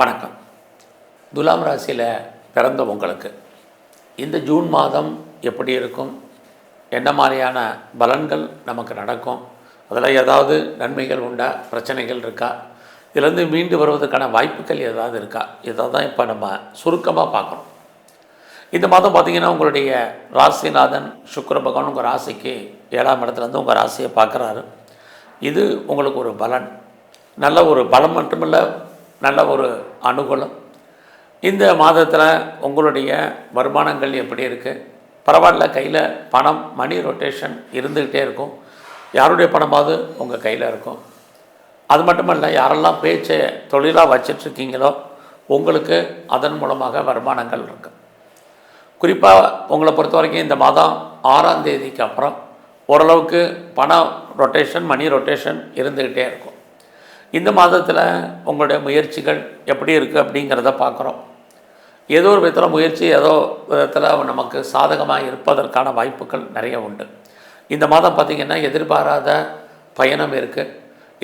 வணக்கம். துலாம் ராசியில் பிறந்த உங்களுக்கு இந்த ஜூன் மாதம் எப்படி இருக்கும்? என்ன மாதிரியான பலன்கள் நமக்கு நடக்கும்? அதில் ஏதாவது நன்மைகள் உண்டா? பிரச்சனைகள் இருக்கா? இதுலேருந்து மீண்டு வருவதற்கான வாய்ப்புகள் ஏதாவது இருக்கா? இதை தான் இப்போ நம்ம சுருக்கமாக பார்க்குறோம் இந்த மாதம் பார்த்திங்கன்னா உங்களுடைய ராசிநாதன் சுக்கர பகவான் உங்கள் ராசிக்கு ஏழாம் இடத்துலேருந்து உங்கள் ராசியை பார்க்குறாரு. இது உங்களுக்கு ஒரு பலன். நல்ல ஒரு பலம் மட்டுமில்லை நல்ல ஒரு அனுகூலம். இந்த மாதத்தில் உங்களுடைய வருமானங்கள் எப்படி இருக்குது பரவாயில்ல கையில் பணம் மணி ரொட்டேஷன் இருந்துக்கிட்டே இருக்கும். யாருடைய பணமாவது உங்கள் கையில் இருக்கும். அது மட்டுமல்ல யாரெல்லாம் பேச்சை தொழிலாக வச்சிட்ருக்கீங்களோ உங்களுக்கு அதன் மூலமாக வருமானங்கள் இருக்குது குறிப்பாக உங்களை பொறுத்த வரைக்கும் இந்த மாதம் ஆறாம் தேதிக்கு அப்புறம் ஓரளவுக்கு பண ரொட்டேஷன் மணி ரொட்டேஷன் இருந்துக்கிட்டே இருக்கும். இந்த மாதத்தில் உங்களுடைய முயற்சிகள் எப்படி இருக்குது அப்படிங்கிறத பார்க்குறோம் ஏதோ ஒரு விதத்தில் முயற்சி ஏதோ விதத்தில் நமக்கு சாதகமாக இருப்பதற்கான வாய்ப்புகள் நிறைய உண்டு. இந்த மாதம் பார்த்திங்கன்னா எதிர்பாராத பயணம் இருக்குது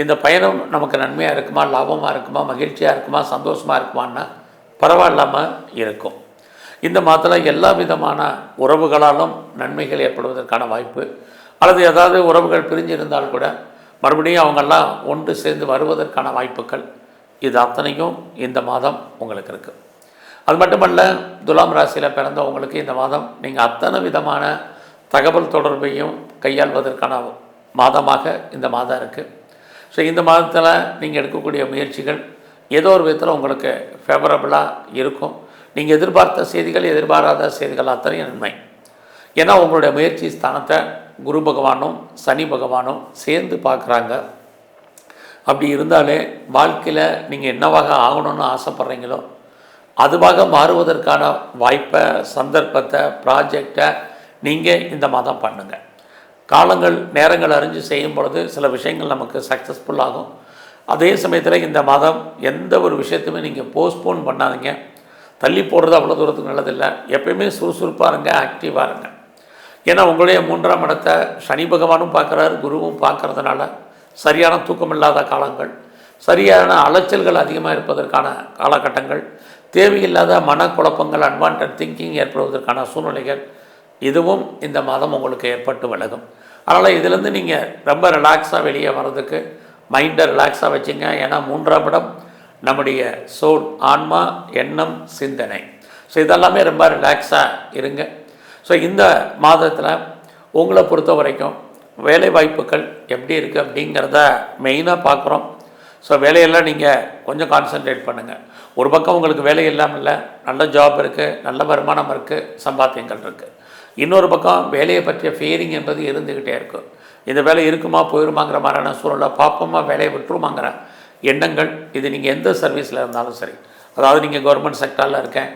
இந்த பயணம் நமக்கு நன்மையாக இருக்குமா லாபமாக இருக்குமா மகிழ்ச்சியாக இருக்குமா சந்தோஷமாக இருக்குமான்னா பரவாயில்லாமல் இருக்கும். இந்த மாதத்தில் எல்லா விதமான உறவுகளாலும் நன்மைகள் ஏற்படுவதற்கான வாய்ப்பு அல்லது ஏதாவது உறவுகள் பிரிஞ்சிருந்தால் கூட மறுபடியும் அவங்கெல்லாம் ஒன்று சேர்ந்து வருவதற்கான வாய்ப்புகள் இது அத்தனையும் இந்த மாதம் உங்களுக்கு இருக்குது அது மட்டுமல்ல துலாம் ராசியில் பிறந்தவங்களுக்கு இந்த மாதம் நீங்கள் அத்தனை விதமான தகவல் தொடர்பையும் கையாள்வதற்கான மாதமாக இந்த மாதம் இருக்குது ஸோ இந்த மாதத்தில் நீங்கள் எடுக்கக்கூடிய முயற்சிகள் ஏதோ ஒரு விதத்தில் உங்களுக்கு ஃபேவரபுளாக இருக்கும். நீங்கள் எதிர்பார்த்த செய்திகள் எதிர்பாராத செய்திகள் அத்தனையும் நன்மை. ஏன்னா உங்களுடைய முயற்சி ஸ்தானத்தை குரு பகவானும் சனி பகவானும் சேர்ந்து பார்க்குறாங்க. அப்படி இருந்தாலே வாழ்க்கையில் நீங்கள் என்னவாக ஆகணும்னு ஆசைப்பட்றீங்களோ அதுவாக மாறுவதற்கான வாய்ப்பை சந்தர்ப்பத்தை ப்ராஜெக்டை நீங்கள் இந்த மாதம் பண்ணுங்கள் காலங்கள் நேரங்கள் அறிஞ்சு செய்யும் பொழுது சில விஷயங்கள் நமக்கு சக்ஸஸ்ஃபுல் ஆகும். அதே சமயத்தில் இந்த மாதம் எந்த ஒரு விஷயத்தையுமே நீங்கள் போஸ்ட்போன் பண்ணாதீங்க. தள்ளி போடுறது அவ்வளோ தூரத்துக்கு நல்லதில்லை. எப்பயுமே சுறுசுறுப்பாக இருங்க ஆக்டிவாக இருங்க. ஏன்னா உங்களுடைய மூன்றாம் இடத்தை சனி பகவானும் பார்க்குறாரு குருவும் பார்க்கறதுனால சரியான தூக்கம் இல்லாத காலங்கள் சரியான அலைச்சல்கள் அதிகமாக இருப்பதற்கான காலகட்டங்கள் தேவையில்லாத மனக்குழப்பங்கள் அட்வான்டட் திங்கிங் ஏற்படுவதற்கான சூழ்நிலைகள் இதுவும் இந்த மாதம் உங்களுக்கு ஏற்பட்டு விலகும். அதனால் இதுலேருந்து நீங்கள் ரொம்ப ரிலாக்ஸாக வெளியே வர்றதுக்கு மைண்டை ரிலாக்ஸாக வச்சுங்க. ஏன்னா மூன்றாம் இடம் நம்முடைய சோல் ஆன்மா எண்ணம் சிந்தனை. ஸோ இதெல்லாமே ரொம்ப ரிலாக்ஸாக இருங்க. ஸோ இந்த மாதத்தில் உங்களை பொறுத்த வரைக்கும் வேலை வாய்ப்புகள் எப்படி இருக்குது அப்படிங்கிறத மெயினாக பார்க்குறோம். ஸோ வேலையெல்லாம் நீங்கள் கொஞ்சம் கான்சென்ட்ரேட் பண்ணுங்கள் ஒரு பக்கம் உங்களுக்கு வேலை இல்லாமல் இல்லை நல்ல ஜாப் இருக்குது நல்ல வருமானம் இருக்குது சம்பாத்தியங்கள் இருக்குது இன்னொரு பக்கம் வேலையை பற்றிய ஃபியரிங் என்பது இருந்துக்கிட்டே இருக்கும் இந்த வேலை இருக்குமா போயிருமாங்கிற மாதிரியான சூழலை பார்ப்போமா வேலையை விட்டுருமாங்கிற எண்ணங்கள் இது நீங்கள் எந்த சர்வீஸில் இருந்தாலும் சரி. அதாவது நீங்கள் கவர்மெண்ட் செக்டாரில் இருக்கேன்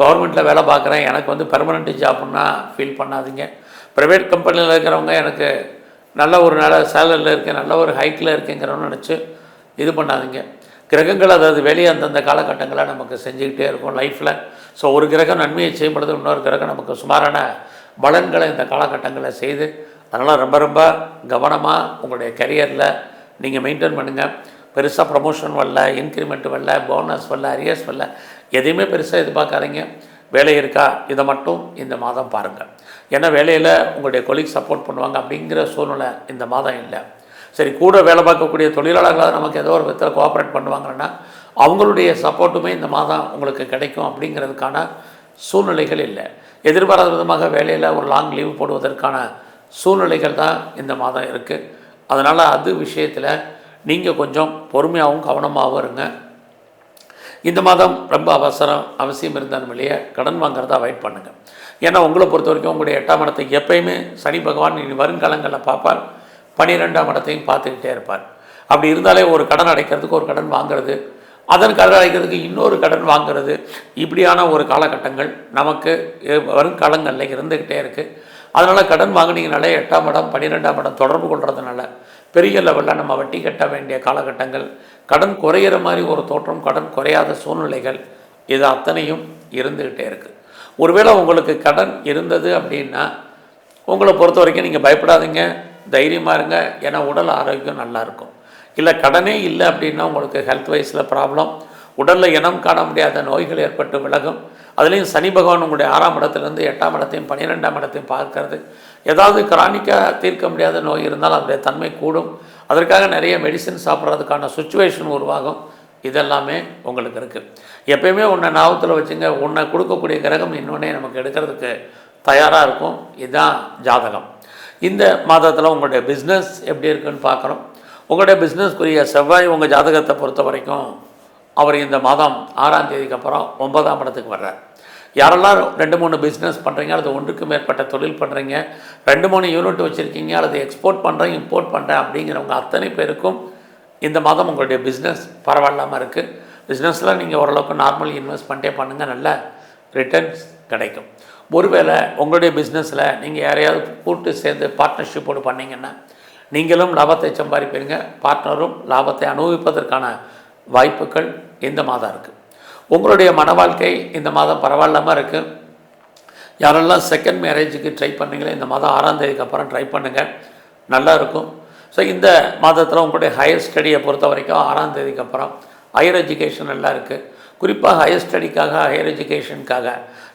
கவர்மெண்ட்டில் வேலை பார்க்குறேன் எனக்கு வந்து பெர்மனண்ட் ஜாப்னா ஃபீல் பண்ணாதீங்க. ப்ரைவேட் கம்பெனியில் இருக்கிறவங்க எனக்கு நல்ல ஒரு நல்ல சேலரியில் இருக்கேன் நல்ல ஒரு ஹைக்கில் இருக்கேங்கிறவங்க நினச்சி இது பண்ணாதீங்க. கிரகங்கள் அதாவது வெளியே அந்தந்த காலகட்டங்களை நமக்கு செஞ்சுக்கிட்டே இருக்கும் லைஃப்பில் ஸோ ஒரு கிரகம் நன்மையை செய்யப்படுது இன்னொரு கிரகம் நமக்கு சுமாரான பலன்களை இந்த காலகட்டங்களை செய்து அதனால் ரொம்ப ரொம்ப கவனமாக உங்களுடைய கரியரில் நீங்கள் மெயின்டைன் பண்ணுங்கள் பெருசாக ப்ரமோஷன் வரல இன்க்ரிமெண்ட் வரல போனஸ் வரல அரியர்ஸ் வரல எதையுமே பெருசாக எதிர்பார்க்காதீங்க. வேலை இருக்கா? இதை மட்டும் இந்த மாதம் பாருங்கள் ஏன்னா வேலையில் உங்களுடைய கொலீக் சப்போர்ட் பண்ணுவாங்க அப்படிங்கிற சூழ்நிலை இந்த மாதம் இல்லை. சரி கூட வேலை பார்க்கக்கூடிய தொழிலாளர்களாக நமக்கு ஏதோ ஒரு விதத்தில் கோஆப்ரேட் பண்ணுவாங்கன்னா அவங்களுடைய சப்போர்ட்டுமே இந்த மாதம் உங்களுக்கு கிடைக்கும் அப்படிங்கிறதுக்கான சூழ்நிலைகள் இல்லை. எதிர்பாராத விதமாக வேலையில் ஒரு லாங் லீவ் போடுவதற்கான சூழ்நிலைகள் தான் இந்த மாதம் இருக்குது அதனால் அது விஷயத்தில் நீங்கள் கொஞ்சம் பொறுமையாகவும் கவனமாகவும் இருங்க. இந்த மாதம் ரொம்ப அவசரம் அவசியம் இருந்தாலும் இல்லையே கடன் வாங்குறத அவாய்ட் பண்ணுங்கள் ஏன்னா உங்களை பொறுத்த வரைக்கும் உங்களுடைய எட்டாம் இடத்தை எப்பயுமே சனி பகவான் இனி வருங்காலங்களில் பார்ப்பார். பன்னிரெண்டாம் இடத்தையும் பார்த்துக்கிட்டே இருப்பார். அப்படி இருந்தாலே ஒரு கடன் அடைக்கிறதுக்கு ஒரு கடன் வாங்குறது அதன் கடன் அடைக்கிறதுக்கு இன்னொரு கடன் வாங்குறது இப்படியான ஒரு காலகட்டங்கள் நமக்கு வருங்காலங்களில் இருந்துக்கிட்டே இருக்குது அதனால் கடன் வாங்கினீங்கனாலே எட்டாம் இடம் பன்னிரெண்டாம் இடம் தொடர்பு கொள்கிறதுனால பெரிய லெவலில் நம்ம வட்டி கட்ட வேண்டிய காலகட்டங்கள் கடன் குறையிற மாதிரி ஒரு தோற்றம் கடன் குறையாத சூழ்நிலைகள் இது அத்தனையும் இருந்துக்கிட்டே இருக்குது ஒருவேளை உங்களுக்கு கடன் இருந்தது அப்படின்னா உங்களை பொறுத்த வரைக்கும் நீங்கள் பயப்படாதீங்க தைரியமாக இருங்க ஏன்னா உடல் ஆரோக்கியம் நல்லா இருக்கும். இல்லை கடனே இல்லை அப்படின்னா உங்களுக்கு ஹெல்த் வைஸில் ப்ராப்ளம் உடலில் இனம் காண முடியாத நோய்கள் ஏற்பட்டு விலகும். அதுலேயும் சனி பகவான் உங்களுடைய ஆறாம் இடத்துலேருந்து எட்டாம் இடத்தையும் பன்னிரெண்டாம் இடத்தையும் பார்க்கறது. ஏதாவது கிரானிக்காக தீர்க்க முடியாத நோய் இருந்தால் அதனுடைய தன்மை கூடும். அதற்காக நிறைய மெடிசன் சாப்பிட்றதுக்கான சுச்சுவேஷன் உருவாகும். இதெல்லாமே உங்களுக்கு இருக்குது எப்பயுமே உன்னை ஞாபகத்தில் வச்சுங்க. உன்னை கொடுக்கக்கூடிய கிரகம் இன்னொன்னே நமக்கு எடுக்கிறதுக்கு தயாராக இருக்கும். இதுதான் ஜாதகம். இந்த மாதத்தில் உங்களுடைய பிஸ்னஸ் எப்படி இருக்குன்னு பார்க்குறோம் உங்களுடைய பிஸ்னஸ்க்குரிய செவ்வாய் உங்கள் ஜாதகத்தை பொறுத்த வரைக்கும் அவர் இந்த மாதம் ஆறாம் தேதிக்கு அப்புறம் ஒன்பதாம் இடத்துக்கு வர்றார். யாரெல்லாம் ரெண்டு மூணு பிஸ்னஸ் பண்ணுறீங்க அல்லது ஒன்றுக்கு மேற்பட்ட தொழில் பண்ணுறீங்க ரெண்டு மூணு யூனிட் வச்சுருக்கீங்க அல்லது எக்ஸ்போர்ட் பண்ணுறேன் இம்போர்ட் பண்ணுறேன் அப்படிங்கிறவங்க அத்தனை பேருக்கும் இந்த மாதம் உங்களுடைய பிஸ்னஸ் பரவாயில்லாமல் இருக்குது பிஸ்னஸில் நீங்கள் ஓரளவுக்கு நார்மல் இன்வெஸ்ட்மெண்ட்டே பண்ணுங்கள் நல்ல ரிட்டர்ன்ஸ் கிடைக்கும். ஒருவேளை உங்களுடைய பிஸ்னஸில் நீங்கள் யாரையாவது கூட்டு சேர்ந்து பார்ட்னர்ஷிப்போடு பண்ணிங்கன்னா நீங்களும் லாபத்தை சம்பாதிப்பீங்க பார்ட்னரும் லாபத்தை அனுபவிப்பதற்கான வாய்ப்புகள் இந்த மாதம் இருக்குது உங்களுடைய மன வாழ்க்கை இந்த மாதம் பரவாயில்லாமல் இருக்குது யாரெல்லாம் செகண்ட் மேரேஜுக்கு ட்ரை பண்ணீங்களோ இந்த மாதம் ஆறாம் தேதிக்கு அப்புறம் ட்ரை பண்ணுங்கள் நல்லா இருக்கும். ஸோ இந்த மாதத்தில் உங்களுடைய ஹையர் ஸ்டடியை பொறுத்த வரைக்கும் ஆறாம் தேதிக்கு அப்புறம் ஹையர் எஜுகேஷன் நல்லா இருக்குது குறிப்பாக ஹையர் ஸ்டடிக்காக ஹையர் எஜுகேஷனுக்காக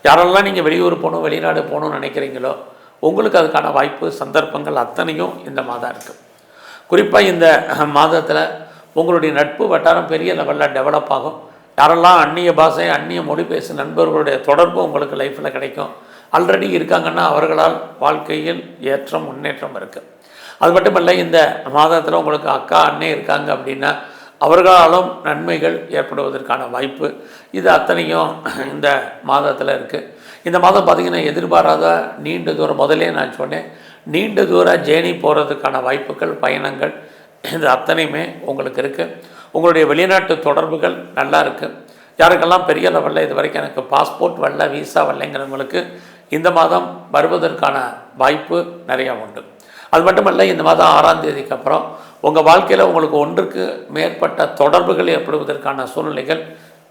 யாரெல்லாம் நீங்கள் வெளியூர் போகணும் வெளிநாடு போகணும்னு நினைக்கிறீங்களோ உங்களுக்கு அதுக்கான வாய்ப்பு சந்தர்ப்பங்கள் அத்தனையும் இந்த மாதம் இருக்குது குறிப்பாக இந்த மாதத்தில் உங்களுடைய நட்பு வட்டாரம் பெரிய லெவலில் டெவலப் ஆகும். யாரெல்லாம் அந்நிய பாஷை அந்நிய மொழி பேசும் நண்பர்களுடைய தொடர்பு உங்களுக்கு லைஃப்பில் கிடைக்கும். ஆல்ரெடி இருக்காங்கன்னா அவர்களால் வாழ்க்கையில் ஏற்றம் முன்னேற்றம் இருக்குது அது மட்டும் இல்லை இந்த மாதத்தில் உங்களுக்கு அக்கா அண்ணே இருக்காங்க அப்படின்னா அவர்களாலும் நன்மைகள் ஏற்படுவதற்கான வாய்ப்பு இது அத்தனையும் இந்த மாதத்தில் இருக்குது இந்த மாதம் பார்த்திங்கன்னா எதிர்பாராத நீண்ட தூரம் முதலே நான் சொன்னேன் நீண்ட தூர ஜேர்னி போகிறதுக்கான வாய்ப்புகள் பயணங்கள் இது அத்தனையுமே உங்களுக்கு இருக்குது உங்களுடைய வெளிநாட்டு தொடர்புகள் நல்லா இருக்குது யாருக்கெல்லாம் பெரிய லெவலில் இது வரைக்கும் எனக்கு பாஸ்போர்ட் வரல விசா வரலைங்கிறவங்களுக்கு இந்த மாதம் வருவதற்கான வாய்ப்பு நிறையா உண்டு. அது மட்டுமல்ல இந்த மாதம் ஆறாம் தேதிக்கு அப்புறம் உங்கள் வாழ்க்கையில் உங்களுக்கு ஒன்றுக்கு மேற்பட்ட தொடர்புகள் ஏற்படுவதற்கான சூழ்நிலைகள்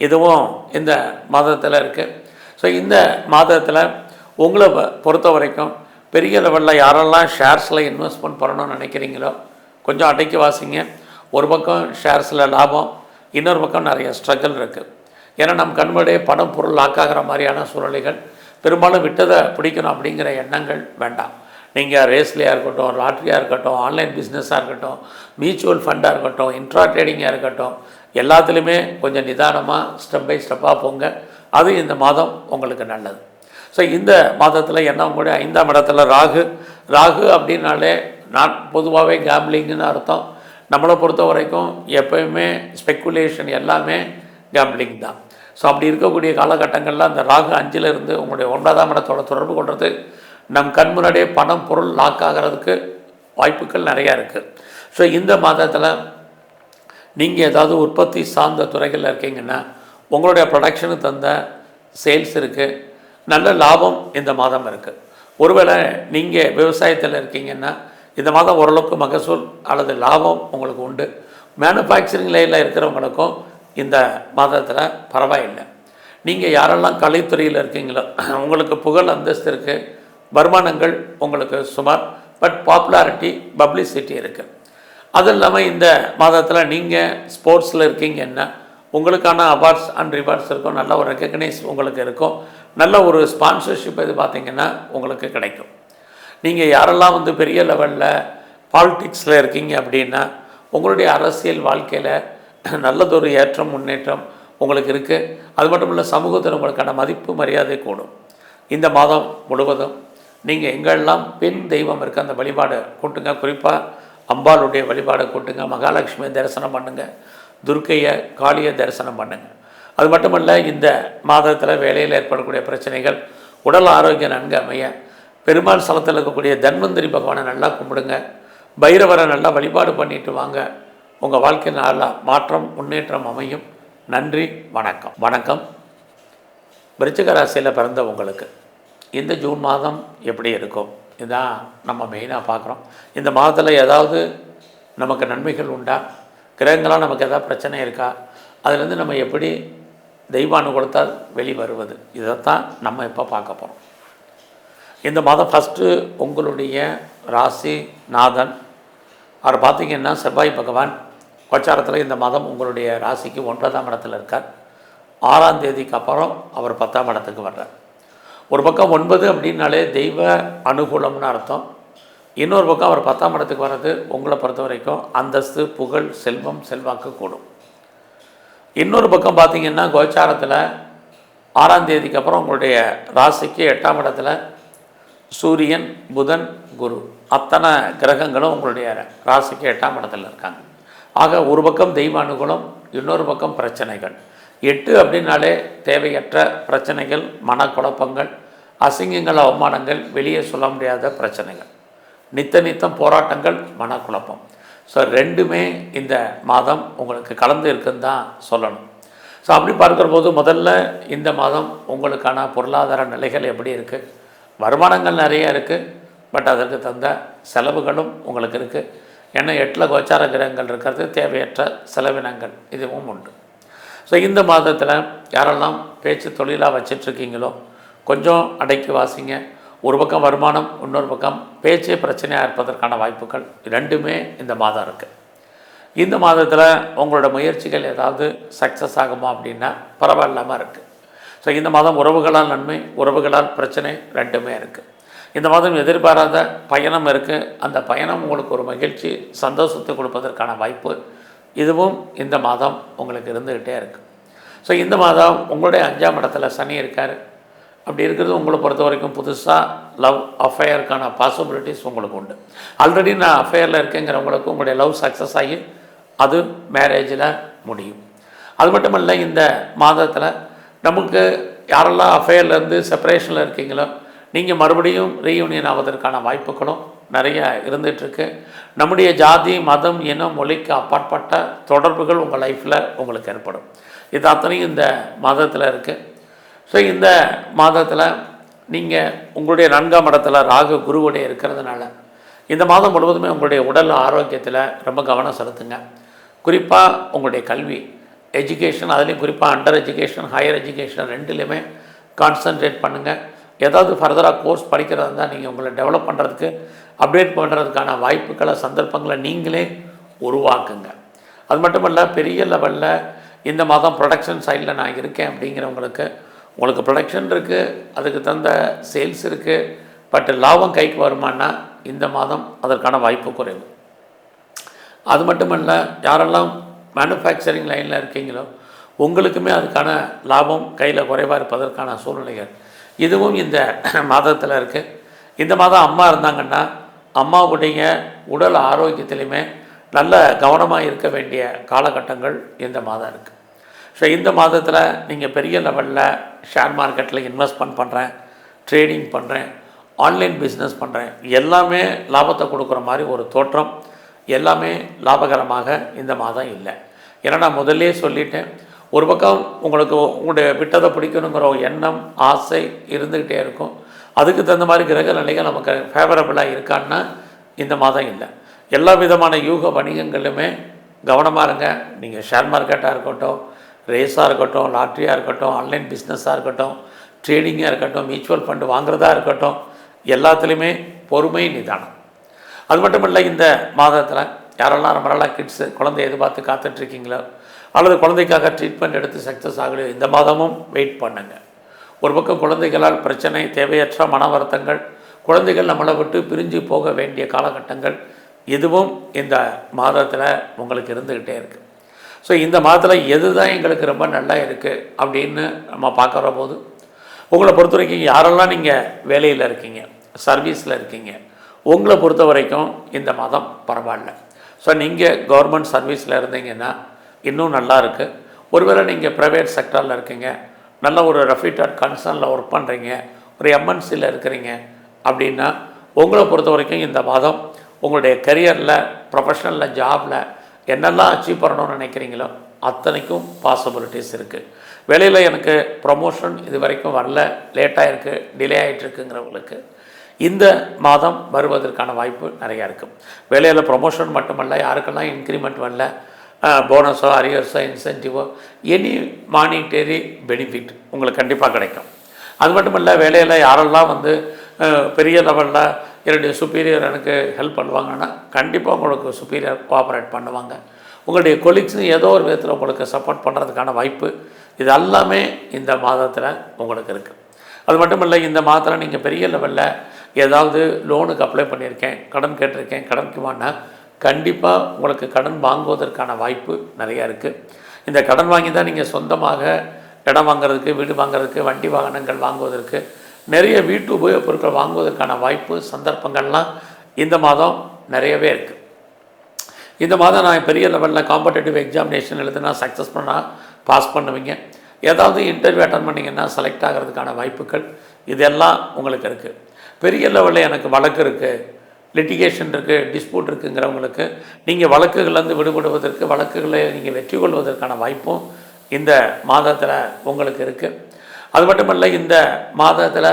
இதுவும் இந்த மாதத்தில் இருக்குது ஸோ இந்த மாதத்தில் உங்களை பொறுத்த வரைக்கும் பெரிய லெவலில் யாரெல்லாம் ஷேர்ஸில் இன்வெஸ்ட்மெண்ட் பண்ணணும்னு நினைக்கிறீங்களோ கொஞ்சம் அடைக்கி வாசிங்க. ஒரு பக்கம் ஷேர்ஸில் லாபம் இன்னொரு பக்கம் நிறைய ஸ்ட்ரகிள் இருக்குது ஏன்னா நம் கண்முடைய பணம் பொருள் லாக்காகிற மாதிரியான சூழ்நிலைகள். பெரும்பாலும் விட்டதை பிடிக்கணும் அப்படிங்கிற எண்ணங்கள் வேண்டாம். நீங்கள் ரேஸ்லேயாக இருக்கட்டும் லாட்ரியாக இருக்கட்டும் ஆன்லைன் பிஸ்னஸாக இருக்கட்டும் மியூச்சுவல் ஃபண்டாக இருக்கட்டும் இன்ட்ரா ட்ரேடிங்காக இருக்கட்டும் எல்லாத்துலேயுமே கொஞ்சம் நிதானமாக ஸ்டெப் பை ஸ்டெப்பாக போங்க. அது இந்த மாதம் உங்களுக்கு நல்லது. ஸோ இந்த மாதத்தில் என்ன உங்களுடைய ஐந்தாம் இடத்துல ராகு. ராகு அப்படின்னாலே நான் பொதுவாகவே கேம்லிங்னு அர்த்தம். நம்மளை பொறுத்த வரைக்கும் எப்பயுமே ஸ்பெக்குலேஷன் எல்லாமே கேம்பிளிங் தான். ஸோ அப்படி இருக்கக்கூடிய காலகட்டங்களில் அந்த ராகு அஞ்சிலிருந்து உங்களுடைய ஒன்பதாம் இடத்தோட தொடர்பு கொள்வது நம் கண் முன்னாடியே பணம் பொருள் லாக் ஆகிறதுக்கு வாய்ப்புகள் நிறையா இருக்குது ஸோ இந்த மாதத்தில் நீங்கள் ஏதாவது உற்பத்தி சார்ந்த துறைகளில் இருக்கீங்கன்னா உங்களுடைய ப்ரொடக்ஷனுக்கு தந்த சேல்ஸ் இருக்குது நல்ல லாபம் இந்த மாதம் இருக்குது ஒருவேளை நீங்கள் விவசாயத்தில் இருக்கீங்கன்னா இந்த மாதம் ஓரளவுக்கு மகசூல் அல்லது லாபம் உங்களுக்கு உண்டு. மேனுஃபேக்சரிங் லைனில் இருக்கிறவங்களுக்கும் இந்த மாதத்தில் பரவாயில்லை. நீங்கள் யாரெல்லாம் கலைத்துறையில் இருக்கீங்களோ உங்களுக்கு புகழ் அந்தஸ்து இருக்குது வருமானங்கள் உங்களுக்கு சுமார் பட் பாப்புலாரிட்டி பப்ளிசிட்டி இருக்குது அது இல்லாமல் இந்த மாதத்தில் நீங்கள் ஸ்போர்ட்ஸில் இருக்கீங்கன்னா உங்களுக்கான அவார்ட்ஸ் அண்ட் ரிவார்ட்ஸ் இருக்கும். நல்ல ஒரு ரெக்கக்னைஸ் உங்களுக்கு இருக்கும். நல்ல ஒரு ஸ்பான்சர்ஷிப் இது பார்த்திங்கன்னா உங்களுக்கு கிடைக்கும். நீங்கள் யாரெல்லாம் வந்து பெரிய லெவலில் பாலிட்டிக்ஸில் இருக்கீங்க அப்படின்னா உங்களுடைய அரசியல் வாழ்க்கையில் நல்லதொரு ஏற்றம் முன்னேற்றம் உங்களுக்கு இருக்குது அது மட்டும் இல்லை சமூகத்தில் உங்களுக்கான மதிப்பு மரியாதை கூடும். இந்த மாதம் முழுவதும் நீங்கள் எங்கெல்லாம் பெண் தெய்வம் இருக்க அந்த வழிபாடு கூட்டுங்க. குறிப்பாக அம்பாளுடைய வழிபாடை கூட்டுங்க. மகாலட்சுமியை தரிசனம் பண்ணுங்கள் துர்க்கையை காளியை தரிசனம் பண்ணுங்கள் அது மட்டுமல்ல இந்த மாதத்தில் வேலையில் ஏற்படக்கூடிய பிரச்சனைகள் உடல் ஆரோக்கியம் நன்கு அமைய பெருமாள் ஸ்தலத்தில் இருக்கக்கூடிய தன்வந்திரி பகவானை நல்லா கும்பிடுங்க. பைரவரை நல்லா வழிபாடு பண்ணிட்டு வாங்க. உங்கள் வாழ்க்கை நல்லா மாற்றம் முன்னேற்றம் அமையும். நன்றி வணக்கம். வணக்கம். விருச்சிக ராசியில் பிறந்த உங்களுக்கு. இந்த ஜூன் மாதம் எப்படி இருக்கும்? இதுதான் நம்ம மெயினாக பார்க்குறோம். இந்த மாதத்தில் ஏதாவது நமக்கு நன்மைகள் உண்டா? கிரகங்களாக நமக்கு ஏதாவது பிரச்சனை இருக்கா? அதுலேருந்து நம்ம எப்படி தெய்வானுகூலத்தால் வெளி வருவது இதைத்தான் நம்ம இப்போ பார்க்க போகிறோம் இந்த மாதம் ஃபஸ்ட்டு உங்களுடைய ராசி நாதன். அவர் பார்த்தீங்கன்னா செவ்வாய் பகவான் கோச்சாரத்தில் இந்த மாதம் உங்களுடைய ராசிக்கு ஒன்பதாம் இடத்துல இருக்கார். ஆறாம் தேதிக்கு அப்புறம் அவர் பத்தாம் இடத்துக்கு வர்றார். ஒரு பக்கம் ஒன்பது அப்படின்னாலே தெய்வ அனுகூலம்னு அர்த்தம். இன்னொரு பக்கம் அவர் பத்தாம் இடத்துக்கு வர்றது உங்களை பொறுத்த வரைக்கும் அந்தஸ்து புகழ் செல்வம் செல்வாக்கு கூடும். இன்னொரு பக்கம் பார்த்திங்கன்னா கோச்சாரத்தில் ஆறாம் தேதிக்கு அப்புறம் உங்களுடைய ராசிக்கு எட்டாம் இடத்துல சூரியன் புதன் குரு. அத்தனை கிரகங்களும் உங்களுடைய ராசிக்கு எட்டாம் இடத்துல இருக்காங்க. ஆக ஒரு பக்கம் தெய்வ அனுகூலம் இன்னொரு பக்கம் பிரச்சனைகள். எட்டு அப்படின்னாலே தேவையற்ற பிரச்சனைகள் மனக்குழப்பங்கள் அசிங்கங்கள் அவமானங்கள் வெளியே சொல்ல முடியாத பிரச்சனைகள். நித்த நித்தம் போராட்டங்கள் மனக்குழப்பம். ஸோ ரெண்டுமே இந்த மாதம் உங்களுக்கு கலந்து இருக்குன்னு தான் சொல்லணும். ஸோ அப்படி பார்க்குற போது முதல்ல இந்த மாதம் உங்களுக்கான பொருளாதார நிலைகள் எப்படி இருக்குது வருமானங்கள் நிறைய இருக்குது பட் அதற்கு தந்த செலவுகளும் உங்களுக்கு இருக்குது ஏன்னா எட்டில் கோச்சார கிரகங்கள் இருக்கிறது தேவையற்ற செலவினங்கள் இதுவும் உண்டு. ஸோ இந்த மாதத்தில் யாரெல்லாம் பேச்சு தொழிலாக வச்சிட்ருக்கீங்களோ கொஞ்சம் அடக்கி வாசிங்க. ஒரு பக்கம் வருமானம் இன்னொரு பக்கம் பேச்சே பிரச்சனையாக இருப்பதற்கான வாய்ப்புகள் ரெண்டுமே இந்த மாதம் இருக்குது இந்த மாதத்தில் உங்களோட முயற்சிகள் ஏதாவது சக்ஸஸ் ஆகுமா அப்படின்னா பரவாயில்லாமல் இருக்குது ஸோ இந்த மாதம் உறவுகளால் நன்மை உறவுகளால் பிரச்சனை ரெண்டுமே இருக்குது இந்த மாதம் எதிர்பாராத பயணம் இருக்குது அந்த பயணம் உங்களுக்கு ஒரு மகிழ்ச்சி சந்தோஷத்தை கொடுப்பதற்கான வாய்ப்பு. இதுவும் இந்த மாதம் உங்களுக்கு இருந்துக்கிட்டே இருக்குது ஸோ இந்த மாதம் உங்களுடைய அஞ்சாம் இடத்துல சனி இருக்கார். அப்படி இருக்கிறது உங்களை பொறுத்த வரைக்கும் புதுசாக லவ் அஃபேருக்கான பாசிபிலிட்டிஸ் உங்களுக்கு உண்டு. ஆல்ரெடி நான் அஃபேரில் இருக்கேங்கிறவங்களுக்கு உங்களுடைய லவ் சக்ஸஸ் ஆகி அது மேரேஜில் முடியும். அது மட்டும் இல்லை இந்த மாதத்தில் நமக்கு யாரெல்லாம் அஃபேர்லேருந்து செப்பரேஷனில் இருக்கீங்களோ நீங்கள் மறுபடியும் ரீயூனியன் ஆவதற்கான வாய்ப்புகளும் நிறைய இருந்துகிட்ருக்கு நம்முடைய ஜாதி மதம் இனம் மொழிக்கு அப்பாற்பட்ட தொடர்புகள் உங்கள் லைஃப்பில் உங்களுக்கு ஏற்படும். இது அத்தனையும் இந்த மாதத்தில் இருக்குது ஸோ இந்த மாதத்தில் நீங்கள் உங்களுடைய நான்காம் இடத்துல ராகு குருவுடைய இருக்கிறதுனால இந்த மாதம் முழுவதுமே உங்களுடைய உடல் ஆரோக்கியத்தில் ரொம்ப கவனம் செலுத்துங்க. குறிப்பாக உங்களுடைய கல்வி. எஜுகேஷன் அதுலேயும் குறிப்பாக அண்டர் எஜுகேஷன் ஹையர் எஜுகேஷன் ரெண்டுலேயுமே கான்சன்ட்ரேட் பண்ணுங்கள் ஏதாவது ஃபர்தராக கோர்ஸ் படிக்கிறதா இருந்தால் நீங்கள் உங்களை டெவலப் பண்ணுறதுக்கு அப்டேட் பண்ணுறதுக்கான வாய்ப்புகளை சந்தர்ப்பங்களை நீங்களே உருவாக்குங்க. அது மட்டும் இல்லை பெரிய லெவலில் இந்த மாதம் ப்ரொடக்ஷன் சைடில் நான் இருக்கேன் அப்படிங்கிறவங்களுக்கு உங்களுக்கு ப்ரொடக்ஷன் இருக்குது அதுக்கு தகுந்த சேல்ஸ் இருக்குது பட் லாபம் கைக்கு வருமானா இந்த மாதம் அதற்கான வாய்ப்பு குறைவு. அது மட்டுமல்ல யாரெல்லாம் மேனுஃபேக்சரிங் லைனில் இருக்கீங்களோ உங்களுக்குமே அதுக்கான லாபம் கையில் குறைவாக இருப்பதற்கான சூழ்நிலைகள். இதுவும் இந்த மாதத்தில் இருக்குது இந்த மாதம் அம்மா இருந்தாங்கன்னா அம்மாவுடைய உடல் ஆரோக்கியத்திலையுமே நல்ல கவனமாக இருக்க வேண்டிய காலகட்டங்கள் இந்த மாதம் இருக்குது ஸோ இந்த மாதத்தில் நீங்கள் பெரிய லெவலில் ஷேர் மார்க்கெட்டில் இன்வெஸ்ட்மெண்ட் பண்ணுறேன் ட்ரேடிங் பண்ணுறேன் ஆன்லைன் பிஸ்னஸ் பண்ணுறேன் எல்லாமே லாபத்தை கொடுக்குற மாதிரி ஒரு தோற்றம். எல்லாமே லாபகரமாக இந்த மாதம் இல்லை. ஏன்னா நான் முதல்லே சொல்லிட்டேன் ஒரு பக்கம் உங்களுக்கு உங்களுடைய விட்டதை பிடிக்கணுங்கிற ஒரு எண்ணம் ஆசை இருந்துக்கிட்டே இருக்கும். அதுக்கு தகுந்த மாதிரி கிரக நிலைகள் நமக்கு ஃபேவரபுளாக இருக்கான்னா இந்த மாதம் இல்லை. எல்லா விதமான யூக வணிகங்களுமே கவனமாக இருங்க. நீங்கள் ஷேர் மார்க்கெட்டாக இருக்கட்டும் ரேஸாக இருக்கட்டும் லாட்ரியாக இருக்கட்டும் ஆன்லைன் பிஸ்னஸாக இருக்கட்டும் ட்ரேடிங்காக இருக்கட்டும் மியூச்சுவல் ஃபண்டு வாங்குறதா இருக்கட்டும் எல்லாத்துலேயுமே பொறுமை நிதானம். அது மட்டும் இல்லை இந்த மாதத்தில் யாரெல்லாம் ரொம்ப நாளாக கிட்ஸு குழந்தை எதிர்பார்த்து காத்துட்ருக்கீங்களோ அல்லது குழந்தைக்காக ட்ரீட்மெண்ட் எடுத்து சக்ஸஸ் ஆகலையோ இந்த மாதமும் வெயிட் பண்ணுங்க. ஒரு பக்கம் குழந்தைகளால் பிரச்சனை தேவையற்ற மன வருத்தங்கள் குழந்தைகள் நம்மளை விட்டு பிரிஞ்சு போக வேண்டிய காலகட்டங்கள் இதுவும் இந்த மாதத்தில் உங்களுக்கு இருந்துக்கிட்டே இருக்குது ஸோ இந்த மாதத்தில் எது தான் எங்களுக்கு ரொம்ப நல்லா இருக்குது அப்படின்னு நம்ம பார்க்குற போது உங்களை பொறுத்த வரைக்கும் யாரெல்லாம் நீங்கள் வேலையில் இருக்கீங்க சர்வீஸில் இருக்கீங்க உங்களை பொறுத்த வரைக்கும் இந்த மாதம் பரவாயில்ல. ஸோ நீங்கள் கவர்மெண்ட் சர்வீஸில் இருந்தீங்கன்னா இன்னும் நல்லா இருக்குது ஒருவேளை நீங்கள் ப்ரைவேட் செக்டரில் இருக்கீங்க நல்ல ஒரு ரெஃபியூட்டட் கன்சர்னில் ஒர்க் பண்ணுறீங்க ஒரு எம்என்சியில் இருக்கிறீங்க அப்படின்னா உங்களை பொறுத்த வரைக்கும் இந்த மாதம் உங்களுடைய கரியரில் ப்ரொஃபஷனலில் ஜாபில் என்னெல்லாம் அச்சீவ் பண்ணணும்னு நினைக்கிறீங்களோ அத்தனைக்கும் பாசிபிலிட்டிஸ் இருக்குது வேலையில் எனக்கு ப்ரொமோஷன் இது வரைக்கும் வரல. லேட்டாக இருக்குது டிலே ஆகிட்டுருக்குங்கிறவங்களுக்கு இந்த மாதம் வருவதற்கான வாய்ப்பு நிறையா இருக்குது வேலையில் ப்ரொமோஷன் மட்டுமல்ல யாருக்கெல்லாம் இன்க்ரிமெண்ட் வரல போனஸோ அரியர்ஸோ இன்சென்டிவோ எனி மானிட்டரி பெனிஃபிட் உங்களுக்கு கண்டிப்பாக கிடைக்கும். அது மட்டும் இல்லை வேலையில் யாரெல்லாம் வந்து பெரிய லெவலில் என்னுடைய சுப்பீரியர் எனக்கு ஹெல்ப் பண்ணுவாங்கன்னா கண்டிப்பாக உங்களுக்கு சுப்பீரியர் கோஆப்ரேட் பண்ணுவாங்க. உங்களுடைய கொலீக்ஸும் ஏதோ ஒரு விதத்தில் உங்களுக்கு சப்போர்ட் பண்ணுறதுக்கான வாய்ப்பு இது எல்லாமே இந்த மாதத்தில் உங்களுக்கு இருக்குது அது மட்டும் இல்லை இந்த மாதத்தில் நீங்கள் பெரிய லெவலில் ஏதாவது லோனுக்கு அப்ளை பண்ணியிருக்கேன் கடன் கேட்டிருக்கேன் கடனுக்கு வாங்கினா கண்டிப்பாக உங்களுக்கு கடன் வாங்குவதற்கான வாய்ப்பு நிறையா இருக்குது இந்த கடன் வாங்கி தான் நீங்கள் சொந்தமாக இடம் வாங்குறதுக்கு வீடு வாங்குறதுக்கு வண்டி வாகனங்கள் வாங்குவதற்கு நிறைய வீட்டு உபயோகப் பொருட்கள் வாங்குவதற்கான வாய்ப்பு சந்தர்ப்பங்கள்லாம் இந்த மாதம் நிறையவே இருக்குது இந்த மாதம் நான் பெரிய லெவலில் காம்படேட்டிவ் எக்ஸாமினேஷன் எழுதுனா சக்ஸஸ் பண்ணால் பாஸ் பண்ணுவீங்க. ஏதாவது இன்டர்வியூ அட்டன் பண்ணிங்கன்னா செலக்ட் ஆகிறதுக்கான வாய்ப்புகள் இதெல்லாம் உங்களுக்கு இருக்குது பெரிய லெவலில் எனக்கு வழக்கு இருக்குது லிட்டிகேஷன் இருக்குது டிஸ்பியூட் இருக்குங்கிறவங்களுக்கு நீங்கள் வழக்குகள்லேருந்து விடுபடுவதற்கு வழக்குகளை நீங்கள் வெற்றி கொள்வதற்கான வாய்ப்பும் இந்த மாதத்தில் உங்களுக்கு இருக்குது அது மட்டும் இல்லை இந்த மாதத்தில்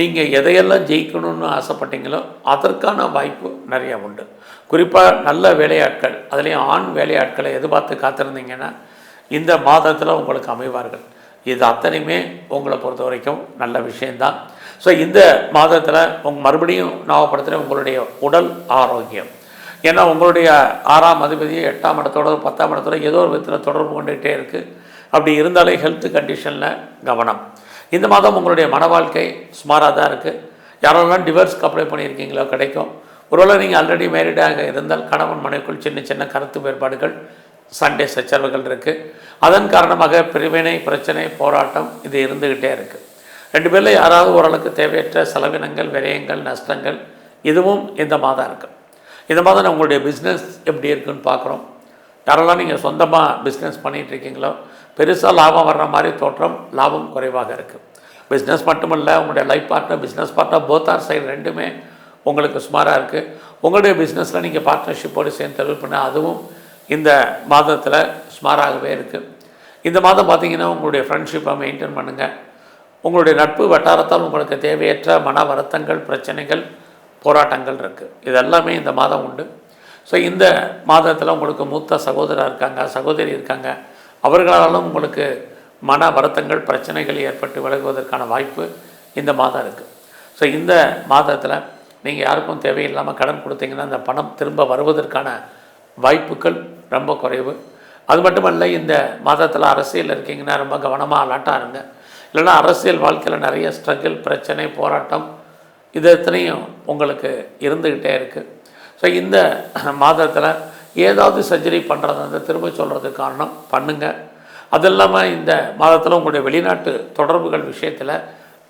நீங்கள் எதையெல்லாம் ஜெயிக்கணும்னு ஆசைப்பட்டீங்களோ அதற்கான வாய்ப்பு நிறையா உண்டு. குறிப்பாக நல்ல வேலையாட்கள் அதுலேயும் ஆண் வேலையாட்களை எதிர்பார்த்து காத்திருந்தீங்கன்னா இந்த மாதத்தில் உங்களுக்கு அமைவார்கள். இது அத்தனையுமே உங்களை பொறுத்த வரைக்கும் நல்ல விஷயந்தான் ஸோ இந்த மாதத்தில் உங்கள் மறுபடியும் ஞாபகப்படுத்துகிற உங்களுடைய உடல் ஆரோக்கியம். ஏன்னா உங்களுடைய ஆறாம் அதிபதி எட்டாம் இடத்தோட பத்தாம் இடத்தோட ஏதோ ஒரு விதத்தில் தொடர்பு கொண்டுகிட்டே இருக்குது அப்படி இருந்தாலே ஹெல்த் கண்டிஷனில் கவனம். இந்த மாதம் உங்களுடைய மன வாழ்க்கை சுமாராக தான் இருக்குது யாரெல்லாம் டிவர்ஸ்க்கு அப்ளை பண்ணியிருக்கீங்களோ கிடைக்கும். ஒருவேளை நீங்கள் ஆல்ரெடி மேரிடாக இருந்தால் கணவன் மனைவிக்குள் சின்ன சின்ன கருத்து வேறுபாடுகள் சண்டே சச்சரவுகள் இருக்குது அதன் காரணமாக பிரிவினை பிரச்சனை போராட்டம் இது இருந்துக்கிட்டே இருக்குது ரெண்டு பேரில் யாராவது ஓரளவுக்கு தேவையற்ற செலவினங்கள் விரயங்கள் நஷ்டங்கள் இதுவும் இந்த மாதம் இருக்குது இந்த மாதம் உங்களுடைய பிஸ்னஸ் எப்படி இருக்குன்னு பார்க்குறோம். யாரெல்லாம் நீங்கள் சொந்தமாக பிஸ்னஸ் பண்ணிகிட்டு இருக்கீங்களோ பெருசாக லாபம் வர்ற மாதிரி தோற்றம் லாபம் குறைவாக இருக்குது பிஸ்னஸ் மட்டுமல்ல உங்களுடைய லைஃப் பார்ட்னர் பிஸ்னஸ் பார்ட்னர் போத்தார் சைடு ரெண்டுமே உங்களுக்கு சுமாராக இருக்குது உங்களுடைய பிஸ்னஸில் நீங்கள் பார்ட்னர்ஷிப்போடு சேர்ந்து தொழில் பண்ணால் அதுவும் இந்த மாதத்தில் சுமாராகவே இருக்குது இந்த மாதம் பார்த்தீங்கன்னா உங்களுடைய ஃப்ரெண்ட்ஷிப்பை மெயின்டைன் பண்ணுங்கள் உங்களுடைய நட்பு வட்டாரத்தால் உங்களுக்கு தேவையற்ற மன வருத்தங்கள் பிரச்சனைகள் போராட்டங்கள் இருக்குது இது எல்லாமே இந்த மாதம் உண்டு. ஸோ இந்த மாதத்தில் உங்களுக்கு மூத்த சகோதரர் இருக்காங்க சகோதரி இருக்காங்க. அவர்களாலும் உங்களுக்கு மன வருத்தங்கள் பிரச்சனைகள் ஏற்பட்டு விலகுவதற்கான வாய்ப்பு இந்த மாதம் இருக்குது ஸோ இந்த மாதத்தில் நீங்கள் யாருக்கும் தேவையில்லாமல் கடன் கொடுத்தீங்கன்னா அந்த பணம் திரும்ப வருவதற்கான வாய்ப்புகள் ரொம்ப குறைவு. அது மட்டுமல்ல இந்த மாதத்தில் அரசியல் இருக்கீங்கன்னா ரொம்ப கவனமாக அலாட்டாக இருங்க. இல்லைன்னா அரசியல் வாழ்க்கையில் நிறைய ஸ்ட்ரகிள் பிரச்சனை போராட்டம் இது எத்தனையும் உங்களுக்கு இருந்துக்கிட்டே இருக்குது ஸோ இந்த மாதத்தில் ஏதாவது சர்ஜரி பண்ணுறது வந்து திரும்ப சொல்கிறதுக்கு காரணம் பண்ணுங்கள் அது இல்லாமல் இந்த மாதத்தில் உங்களுடைய வெளிநாட்டு தொடர்புகள் விஷயத்தில்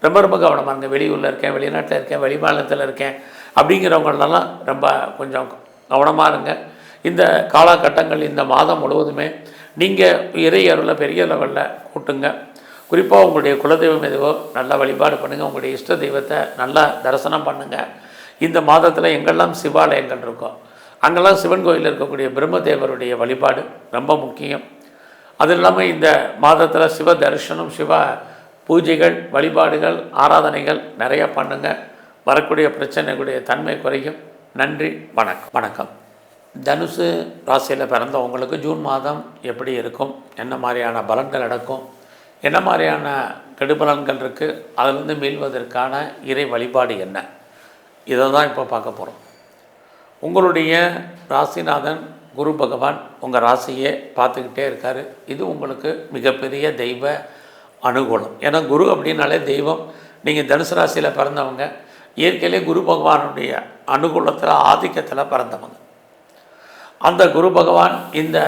ரொம்ப ரொம்ப கவனமாக இருங்க. வெளியூரில் இருக்கேன் வெளிநாட்டில் இருக்கேன் வெளிமாநிலத்தில் இருக்கேன் அப்படிங்கிறவங்களெல்லாம் ரொம்ப கொஞ்சம் கவனமாக இருங்க. இந்த காலகட்டங்கள் இந்த மாதம் முழுவதுமே நீங்கள் இறை அருளை பெரிய லெவலில் கூட்டுங்க. குறிப்பாக உங்களுடைய குலதெய்வம் எதுவோ நல்லா வழிபாடு பண்ணுங்கள் உங்களுடைய இஷ்ட தெய்வத்தை நல்லா தரிசனம் பண்ணுங்கள் இந்த மாதத்தில் எங்கெல்லாம் சிவாலயங்கள் இருக்கோ அங்கெல்லாம் சிவன் கோயில் இருக்கக்கூடிய பிரம்மதேவருடைய வழிபாடு ரொம்ப முக்கியம். அது இல்லாமல் இந்த மாதத்தில் சிவ தரிசனம் சிவ பூஜைகள் வழிபாடுகள் ஆராதனைகள் நிறைய பண்ணுங்கள் வரக்கூடிய பிரச்சனைகளுடைய தன்மை குறையும். நன்றி வணக்கம். வணக்கம். தனுசு ராசியில் பிறந்தவங்களுக்கு ஜூன் மாதம் எப்படி இருக்கும்? என்ன மாதிரியான பலன்கள் நடக்கும்? என்ன மாதிரியான கெடுபலன்கள் இருக்குது அதிலிருந்து மீள்வதற்கான இறை வழிபாடு என்ன? இதை தான் இப்போ பார்க்க போகிறோம் உங்களுடைய ராசிநாதன் குரு பகவான் உங்கள் ராசியை பார்த்துக்கிட்டே இருக்கார். இது உங்களுக்கு மிகப்பெரிய தெய்வ அனுகூலம். ஏன்னா குரு அப்படின்னாலே தெய்வம். நீங்கள் தனுசு ராசியில் பிறந்தவங்க இயற்கையிலே குரு பகவானுடைய அனுகூலத்தில் ஆதிக்கத்தில் பிறந்தவங்க. அந்த குரு பகவான் இந்த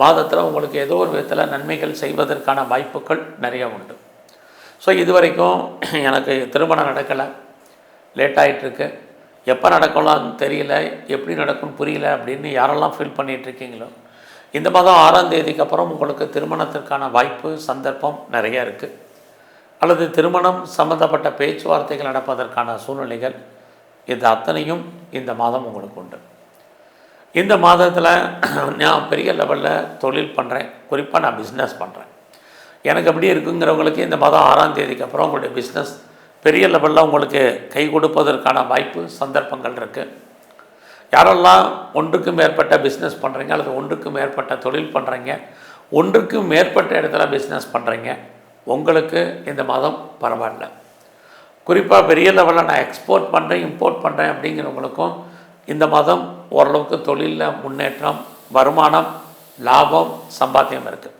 மாதத்தில் உங்களுக்கு ஏதோ ஒரு விதத்தில் நன்மைகள் செய்வதற்கான வாய்ப்புகள் நிறைய உண்டு. ஸோ இது வரைக்கும் எனக்கு திருமணம் நடக்கலை. லேட் ஆகிட்டுருக்கு எப்போ நடக்கலாம் தெரியல. எப்படி நடக்கும்னு புரியல அப்படின்னு யாரெல்லாம் ஃபீல் பண்ணிகிட்ருக்கீங்களோ இந்த மாதம் ஆறாம் தேதிக்கு அப்புறம் உங்களுக்கு திருமணத்திற்கான வாய்ப்பு சந்தர்ப்பம் நிறைய இருக்குது அல்லது திருமணம் சம்மந்தப்பட்ட பேச்சுவார்த்தைகள் நடப்பதற்கான சூழ்நிலைகள் இது அத்தனையும் இந்த மாதம் உங்களுக்கு உண்டு. இந்த மாதத்தில் நான் பெரிய லெவலில் தொழில் பண்ணுறேன் குறிப்பாக நான் பிஸ்னஸ் பண்ணுறேன் எனக்கு எப்படி இருக்குங்கிறவங்களுக்கு இந்த மாதம் ஆறாம் தேதிக்கு அப்புறம் உங்களுடைய பிஸ்னஸ் பெரிய லெவலில் உங்களுக்கு கை கொடுப்பதற்கான வாய்ப்பு சந்தர்ப்பங்கள் இருக்குது யாரெல்லாம் ஒன்றுக்கு மேற்பட்ட பிஸ்னஸ் பண்ணுறீங்க அல்லது ஒன்றுக்கு மேற்பட்ட தொழில் பண்ணுறீங்க ஒன்றுக்கு மேற்பட்ட இடத்துல பிஸ்னஸ் பண்ணுறீங்க உங்களுக்கு இந்த மாதம் பரவாயில்ல. குறிப்பாக பெரிய லெவலில் நான் எக்ஸ்போர்ட் பண்ணுறேன் இம்போர்ட் பண்ணுறேன் அப்படிங்கிறவங்களுக்கும் இந்த மாதம் ஓரளவுக்கு தொழிலில் முன்னேற்றம் வருமானம் லாபம் சம்பாத்தியம் இருக்குது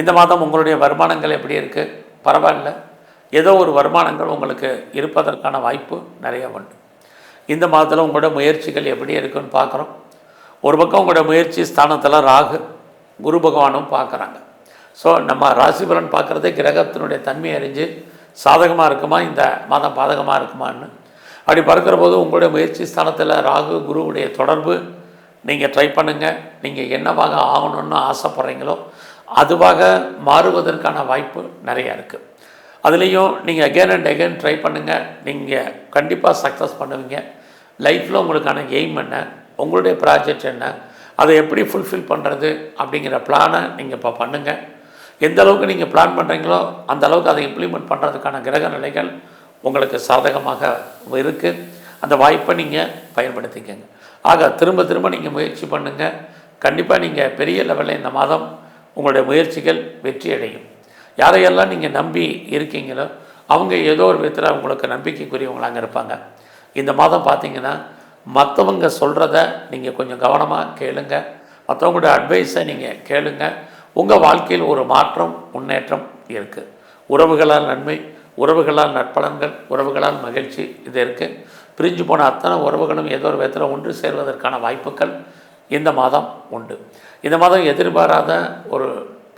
இந்த மாதம் உங்களுடைய வருமானங்கள் எப்படி இருக்குது பரவாயில்ல. ஏதோ ஒரு வருமானங்கள் உங்களுக்கு இருப்பதற்கான வாய்ப்பு நிறைய உண்டு. இந்த மாதத்தில் உங்களோட முயற்சிகள் எப்படி இருக்குன்னு பார்க்குறோம் ஒரு பக்கம் உங்களோட முயற்சி ஸ்தானத்தில் ராகு குரு பகவானும் பார்க்குறாங்க ஸோ நம்ம ராசிபலன் பார்க்குறதே கிரகத்தினுடைய தன்மையை அறிஞ்சு சாதகமாக இருக்குமா? இந்த மாதம் பாதகமாக இருக்குமான்னு அப்படி பார்க்குற போது உங்களுடைய முயற்சி ஸ்தானத்தில் ராகு குருவுடைய தொடர்பு நீங்கள் ட்ரை பண்ணுங்கள் நீங்கள் என்னவாக ஆகணும்னு ஆசைப்பட்றீங்களோ அதுவாக மாறுவதற்கான வாய்ப்பு நிறையா இருக்குது அதுலேயும் நீங்கள் அகேன் அண்ட் அகேன் ட்ரை பண்ணுங்கள் நீங்கள் கண்டிப்பாக சக்ஸஸ் பண்ணுவீங்க. லைஃப்பில் உங்களுக்கான எய்ம் என்ன? உங்களுடைய ப்ராஜெக்ட் என்ன? அதை எப்படி ஃபுல்ஃபில் பண்ணுறது அப்படிங்கிற பிளானை நீங்கள் இப்போ பண்ணுங்கள் எந்த அளவுக்கு நீங்கள் பிளான் பண்ணுறீங்களோ அந்த அளவுக்கு அதை இம்ப்ளிமெண்ட் பண்ணுறதுக்கான கிரக நிலைகள் உங்களுக்கு சாதகமாக இருக்குது அந்த வாய்ப்பை நீங்கள் பயன்படுத்திக்கங்க. ஆக திரும்ப திரும்ப நீங்கள் முயற்சி பண்ணுங்கள் கண்டிப்பாக நீங்கள் பெரிய லெவலில் இந்த மாதம் உங்களுடைய முயற்சிகள் வெற்றி அடையும். யாரையெல்லாம் நீங்கள் நம்பி இருக்கீங்களோ அவங்க ஏதோ ஒரு விதத்தில் உங்களுக்கு நம்பிக்கைக்குரியவங்களாங்க இருப்பாங்க. இந்த மாதம் பார்த்தீங்கன்னா மற்றவங்க சொல்கிறத நீங்கள் கொஞ்சம் கவனமாக கேளுங்க. மற்றவங்களுடைய அட்வைஸை நீங்கள் கேளுங்க. உங்கள் வாழ்க்கையில் ஒரு மாற்றம் முன்னேற்றம் இருக்குது உறவுகளால் நன்மை உறவுகளால் நற்பலன்கள் உறவுகளால் மகிழ்ச்சி இது இருக்குது பிரிஞ்சு போன அத்தனை உறவுகளும் ஏதோ ஒரு விதத்தில் ஒன்று சேர்வதற்கான வாய்ப்புகள் இந்த மாதம் உண்டு. இந்த மாதம் எதிர்பாராத ஒரு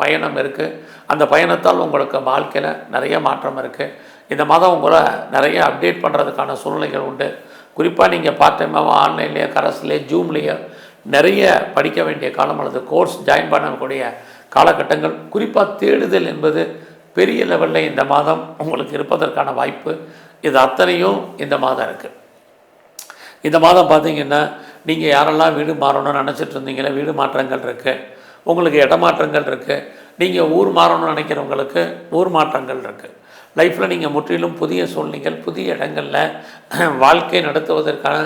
பயணம் இருக்குது அந்த பயணத்தால் உங்களுக்கு வாழ்க்கையில் நிறைய மாற்றம் இருக்குது இந்த மாதம் உங்களை நிறைய அப்டேட் பண்ணுறதுக்கான சூழ்நிலைகள் உண்டு. குறிப்பாக நீங்கள் பார்ட் டைமாகவும் ஆன்லைன்லேயோ கரஸ்லேயோ ஜூம்லேயோ நிறைய படிக்க வேண்டிய காலம் அல்லது கோர்ஸ் ஜாயின் பண்ணக்கூடிய காலகட்டங்கள். குறிப்பாக தேடுதல் என்பது பெரிய லெவலில் இந்த மாதம் உங்களுக்கு இருப்பதற்கான வாய்ப்பு இது அத்தனையும் இந்த மாதம் இருக்குது இந்த மாதம் பார்த்தீங்கன்னா நீங்கள் யாரெல்லாம் வீடு மாறணும்னு நினச்சிட்டு இருந்தீங்களே வீடு மாற்றங்கள் இருக்குது உங்களுக்கு இடமாற்றங்கள் இருக்குது நீங்கள் ஊர் மாறணும்னு நினைக்கிறவங்களுக்கு ஊர் மாற்றங்கள் இருக்குது லைஃப்பில் நீங்கள் முற்றிலும் புதிய சூழ்நிலைகள் புதிய இடங்களில் வாழ்க்கை நடத்துவதற்கான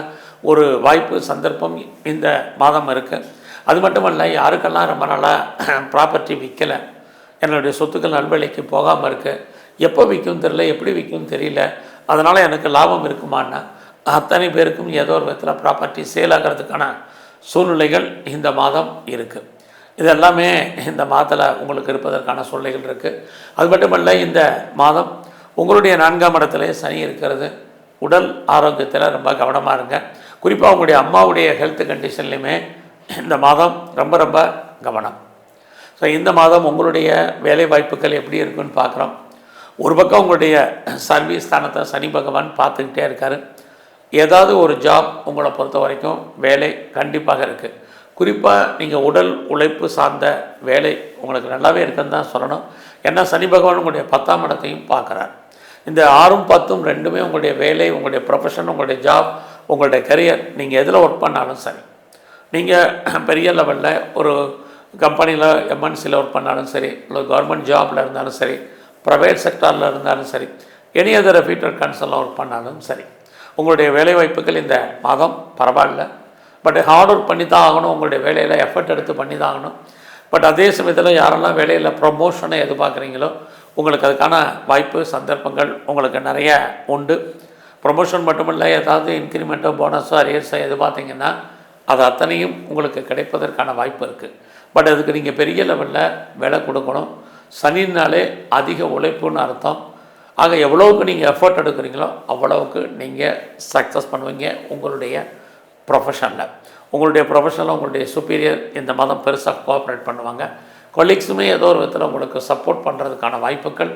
ஒரு வாய்ப்பு சந்தர்ப்பம் இந்த மாதம் இருக்குது அது மட்டுமல்ல யாருக்கெல்லாம் ரொம்ப நாளாக ப்ராப்பர்ட்டி விற்கலை என்னுடைய சொத்துக்கள் நல்வழிக்கு போகாமல் இருக்குது எப்போ விற்கும் தெரியல எப்படி விற்கும் தெரியல. அதனால் எனக்கு லாபம் இருக்குமான்னா அத்தனை பேருக்கும் ஏதோ ஒரு விதத்தில் ப்ராப்பர்ட்டி சேல் ஆகிறதுக்கான சூழ்நிலைகள் இந்த மாதம் இருக்குது இது எல்லாமே இந்த மாதத்தில் உங்களுக்கு இருப்பதற்கான சூழ்நிலைகள் இருக்குது அது மட்டுமல்ல இந்த மாதம் உங்களுடைய நான்காம் இடத்துல சனி இருக்கிறது. உடல் ஆரோக்கியத்தில் ரொம்ப கவனமாக இருங்க. குறிப்பாக உங்களுடைய அம்மாவுடைய ஹெல்த் கண்டிஷன்லையுமே இந்த மாதம் ரொம்ப ரொம்ப கவனம். ஸோ இந்த மாதம் உங்களுடைய வேலை வாய்ப்புகள் எப்படி இருக்குன்னு பார்க்குறோம். ஒரு பக்கம் உங்களுடைய சர்வீஸ் ஸ்தானத்தை சனி பகவான் பார்த்துக்கிட்டே இருக்கார். ஏதாவது ஒரு ஜாப் உங்களை பொறுத்த வரைக்கும் வேலை கண்டிப்பாக இருக்குது குறிப்பாக நீங்கள் உடல் உழைப்பு சார்ந்த வேலை உங்களுக்கு நல்லாவே இருக்குன்னு தான் சொல்லணும். ஏன்னா சனி பகவான் உங்களுடைய பத்தாம் இடத்தையும் பார்க்குறார். இந்த ஆறும் பத்தும் ரெண்டுமே உங்களுடைய வேலை உங்களுடைய ப்ரொஃபஷன் உங்களுடைய ஜாப் உங்களுடைய கரியர் நீங்கள் எதில் ஒர்க் பண்ணாலும் சரி. நீங்கள் பெரிய லெவலில் ஒரு கம்பெனியில் எம்என்சியில் ஒர்க் பண்ணாலும் சரி இல்லை கவர்மெண்ட் ஜாபில் இருந்தாலும் சரி ப்ரைவேட் செக்டாரில் இருந்தாலும் சரி எனி அதர் ஃபீட்டர் கன்சர்னில் ஒர்க் பண்ணாலும் சரி உங்களுடைய வேலைவாய்ப்புகள் இந்த மாதம் பரவாயில்ல. பட் ஹார்ட் ஒர்க் பண்ணி தான் ஆகணும் உங்களுடைய வேலையில் எஃபர்ட் எடுத்து பண்ணி தான் ஆகணும். பட் அதே சமயத்தில் யாரெல்லாம் வேலையில் ப்ரொமோஷனை எதிர்பார்க்குறீங்களோ உங்களுக்கு அதுக்கான வாய்ப்பு சந்தர்ப்பங்கள் உங்களுக்கு நிறைய உண்டு. ப்ரொமோஷன் மட்டுமில்லை ஏதாவது இன்க்ரிமெண்ட்டோ போனஸோ அரியர்ஸோ எதிர்பார்த்தீங்கன்னா அது அத்தனையும் உங்களுக்கு கிடைப்பதற்கான வாய்ப்பு இருக்குது பட் அதுக்கு நீங்கள் பெரிய லெவலில் விலை கொடுக்கணும். சனினாலே அதிக உழைப்புன்னு அர்த்தம். ஆக எவ்வளோவுக்கு நீங்கள் எஃபர்ட் எடுக்கிறீங்களோ அவ்வளவுக்கு நீங்கள் சக்ஸஸ் பண்ணுவீங்க உங்களுடைய ப்ரொஃபஷனில் உங்களுடைய ப்ரொஃபஷனில் உங்களுடைய சுப்பீரியர் இந்த மாதம் பெருசாக கோஆப்ரேட் பண்ணுவாங்க. கொலீக்ஸுமே ஏதோ ஒரு விதத்தில் உங்களுக்கு சப்போர்ட் பண்ணுறதுக்கான வாய்ப்புகள்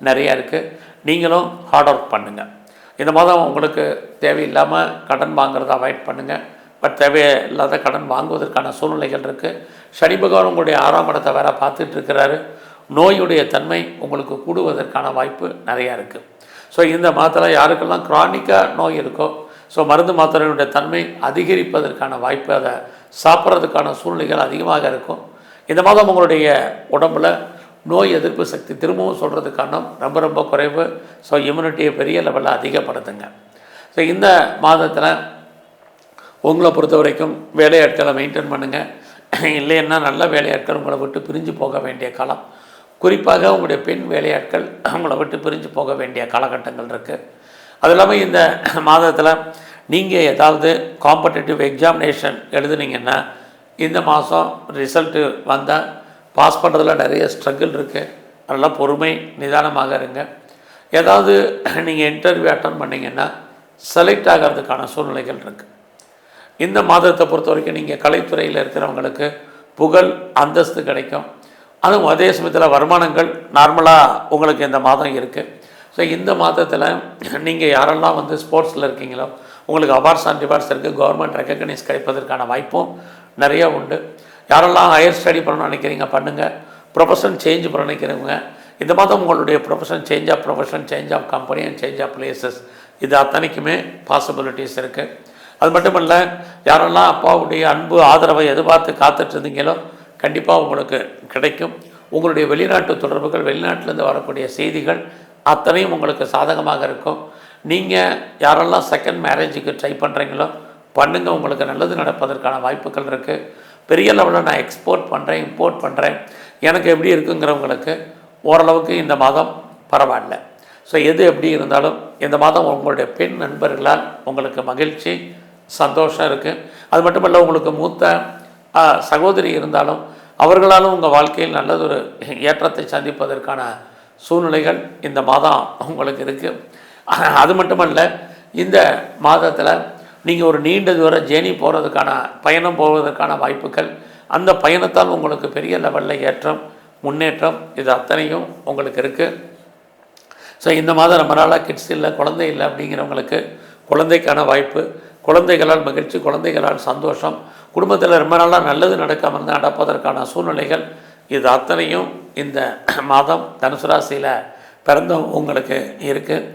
நிறையா இருக்குது நீங்களும் ஹார்ட் ஒர்க் பண்ணுங்கள் இந்த மாதம் உங்களுக்கு தேவையில்லாமல் கடன் வாங்குறத அவாய்ட் பண்ணுங்கள் பட் தேவையில்லாத கடன் வாங்குவதற்கான சூழ்நிலைகள் இருக்குது சனி பகவான் உங்களுடைய ஆறாம் இடத்தை வேற பார்த்துட்டு இருக்கிறாரு. நோயுடைய தன்மை உங்களுக்கு கூடுவதற்கான வாய்ப்பு நிறையா இருக்குது ஸோ இந்த மாதத்தில் யாருக்கெல்லாம் க்ரானிக்காக நோய் இருக்கோ ஸோ மருந்து மாத்திரையினுடைய தன்மை அதிகரிப்பதற்கான வாய்ப்பு அதை சாப்பிட்றதுக்கான சூழ்நிலைகள் அதிகமாக இருக்கும். இந்த மாதம் உங்களுடைய உடம்புல நோய் எதிர்ப்பு சக்தி திரும்பவும் சொல்கிறதுக்கான ரொம்ப ரொம்ப குறைவு. ஸோ இம்யூனிட்டியை பெரிய லெவலில் அதிகப்படுத்துங்க. ஸோ இந்த மாதத்தில் உங்களை பொறுத்த வரைக்கும் வேலையாட்களை மெயின்டைன் பண்ணுங்கள் இல்லைன்னா நல்ல வேலையாட்கள் உங்களை விட்டு பிரிஞ்சு போக வேண்டிய காலம். குறிப்பாக உங்களுடைய பெண் வேலையாட்கள் உங்களை விட்டு பிரிஞ்சு போக வேண்டிய காலகட்டங்கள் இருக்குது அது இல்லாமல் இந்த மாதத்தில் நீங்கள் ஏதாவது காம்படிட்டிவ் எக்ஸாமினேஷன் எழுதுனீங்கன்னா இந்த மாதம் ரிசல்ட்டு வந்தால் பாஸ் பண்ணுறதுல நிறைய ஸ்ட்ரகிள் இருக்குது அதெல்லாம் பொறுமை நிதானமாக இருங்க. ஏதாவது நீங்கள் இன்டர்வியூ அட்டன் பண்ணிங்கன்னா செலக்ட் ஆகிறதுக்கான சூழ்நிலைகள் இருக்குது இந்த மாதத்தை பொறுத்த வரைக்கும் நீங்கள் கலைத்துறையில் இருக்கிறவங்களுக்கு புகழ் அந்தஸ்து கிடைக்கும். அதுவும் அதே சமயத்தில் வருமானங்கள் நார்மலாக உங்களுக்கு இந்த மாதம் இருக்குது ஸோ இந்த மாதத்தில் நீங்கள் யாரெல்லாம் வந்து ஸ்போர்ட்ஸில் இருக்கீங்களோ உங்களுக்கு அவார்ட்ஸ் அண்ட் ரிவார்ட்ஸ் இருக்குது கவர்மெண்ட் ரெக்கக்னைஸ் கிடைப்பதற்கான வாய்ப்பும் நிறைய உண்டு. யாரெல்லாம் ஹையர் ஸ்டடி பண்ணணும்னு நினைக்கிறீங்க பண்ணுங்கள் ப்ரொஃபஷன் சேஞ்ச் பண்ண நினைக்கிறவங்க இந்த மாதம் உங்களுடைய profession change of profession change of company and change of places இது அத்தனைக்குமே பாசிபிலிட்டிஸ் இருக்குது அது மட்டும் இல்லை யாரெல்லாம் அப்பாவுடைய அன்பு ஆதரவை எதிர்பார்த்து காத்துட்டு இருந்தீங்களோ கண்டிப்பாக உங்களுக்கு கிடைக்கும். உங்களுடைய வெளிநாட்டு தொடர்புகள் வெளிநாட்டிலேருந்து வரக்கூடிய செய்திகள் அத்தனையும் உங்களுக்கு சாதகமாக இருக்கும். நீங்கள் யாரெல்லாம் செகண்ட் மேரேஜுக்கு ட்ரை பண்ணுறீங்களோ பண்ணுங்கள் உங்களுக்கு நல்லது நடப்பதற்கான வாய்ப்புகள் இருக்குது பெரிய லெவலில் நான் எக்ஸ்போர்ட் பண்ணுறேன் இம்போர்ட் பண்ணுறேன் எனக்கு எப்படி இருக்குங்கிறவங்களுக்கு ஓரளவுக்கு இந்த மாதம் பரவாயில்ல. ஸோ எது எப்படி இருந்தாலும் இந்த மாதம் உங்களுடைய பெண் நண்பர்களால் உங்களுக்கு மகிழ்ச்சி சந்தோஷம் இருக்குது அது மட்டும் இல்லை உங்களுக்கு மூத்த சகோதரி இருந்தாலும் அவர்களாலும் உங்கள் வாழ்க்கையில் நல்லதொரு ஏற்றத்தை சந்திப்பதற்கான சூழ்நிலைகள் இந்த மாதம் உங்களுக்கு இருக்குது அது மட்டுமல்ல இந்த மாதத்தில் நீங்கள் ஒரு நீண்ட தூர ஜேர்னி போகிறதுக்கான பயணம் போவதற்கான வாய்ப்புகள் அந்த பயணத்தால் உங்களுக்கு பெரிய லெவலில் ஏற்றம் முன்னேற்றம் இது அத்தனையும் உங்களுக்கு இருக்குது ஸோ இந்த மாதம் ரொம்ப நாளாக கிட்ஸ் இல்லை குழந்தை இல்லை அப்படிங்கிறவங்களுக்கு குழந்தைக்கான வாய்ப்பு குழந்தைகளால் மகிழ்ச்சி குழந்தைகளால் சந்தோஷம். குடும்பத்தில் ரொம்ப நாளாக நல்லது நடக்காமல் இருந்தால் நடப்பதற்கான சூழ்நிலைகள் இது அத்தனையும் இந்த மாதம் தனுசு ராசியில் பிறந்த உங்களுக்கு இருக்குது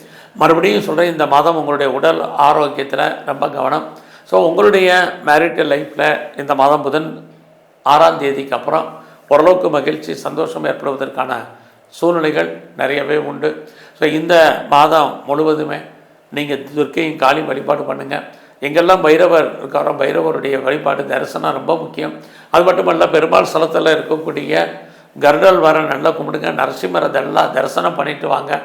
மறுபடியும் சொல்கிறேன் இந்த மாதம் உங்களுடைய உடல் ஆரோக்கியத்தில் ரொம்ப கவனம். ஸோ உங்களுடைய மேரிட்டல் லைஃப்பில் இந்த மாதம் புதன் ஆறாம் தேதிக்கு அப்புறம் ஓரளவுக்கு மகிழ்ச்சி சந்தோஷம் ஏற்படுவதற்கான சூழ்நிலைகள் நிறையவே உண்டு. ஸோ இந்த மாதம் முழுவதுமே நீங்கள் துர்க்கையும் காளி வழிபாடு பண்ணுங்கள் எங்கெல்லாம் பைரவர் இருக்காரோ பைரவருடைய வழிபாடு தரிசனம் ரொம்ப முக்கியம். அது மட்டுமல்ல பெருமாள் ஸ்தலத்தில் இருக்கக்கூடிய கருடல் வர நல்லா கும்பிடுங்க. நரசிம்மரை தரிசனம் பண்ணிட்டு வாங்க.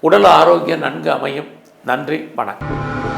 உடல் ஆரோக்கியம் நன்கு அமையும். நன்றி வணக்கம்.